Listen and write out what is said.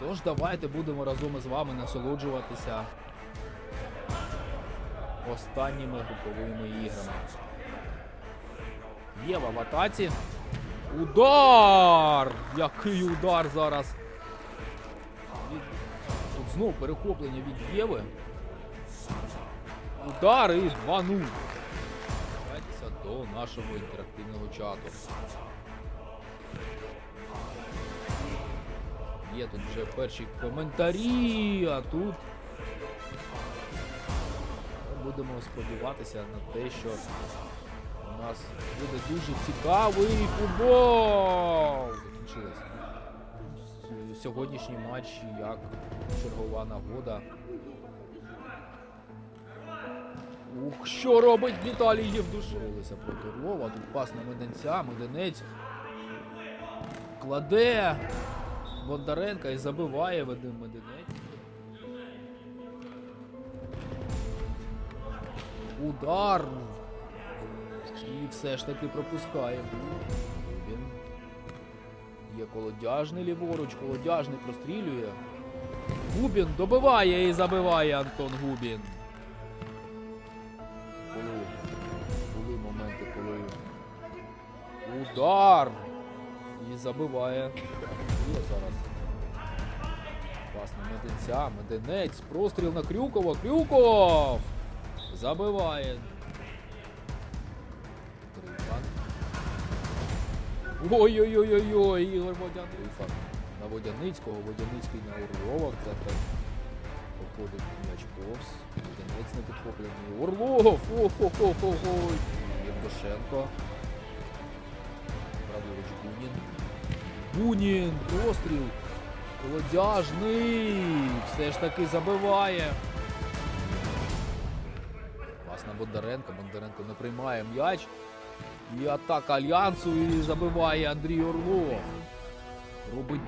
Тож давайте будемо разом із вами насолоджуватися останніми груповими іграми. Єва в атаці. Удар! Який удар зараз! Тут знов перехоплення від Єви. Удар і 2-0. Повертайтеся до нашого інтерактивного чату. Є тут вже перші коментарі, а тут будемо сподіватися на те, що у нас буде дуже цікавий футбол. Закінчилось. Сьогоднішній матч як чергова нагода. Ух, що робить Віталій Євдушин? Боролися проти Орлова, тут пас на Меденця, Меденець кладе Бондаренка і забиває Вадим Меденець. Удар. І все ж таки пропускає. Він є колодяжний ліворуч, колодяжний прострілює. Губін добиває і забиває Антон Губін. Були, були моменти, коли удар і забиває. Є зараз. Пас Меденця, Меденець, простріл на Крюкова, Крюков! Забиває. Трифан. Ой-ой-ой-ой-ой, Ігор Водян. Трифан. На Водяницького, Водяницький на Орлова. Це так проходить м'яч повз. Водянець не підхоплений. Орлов! О-хо-хо-хо-хо! Євдошенко. Праворуч Бунін. Бунін! Простріл! Колодяжний! Все ж таки забиває. Пас на Бондаренко. Бондаренко не приймає м'яч. І атака Альянсу і забиває Андрій Орлов. Робить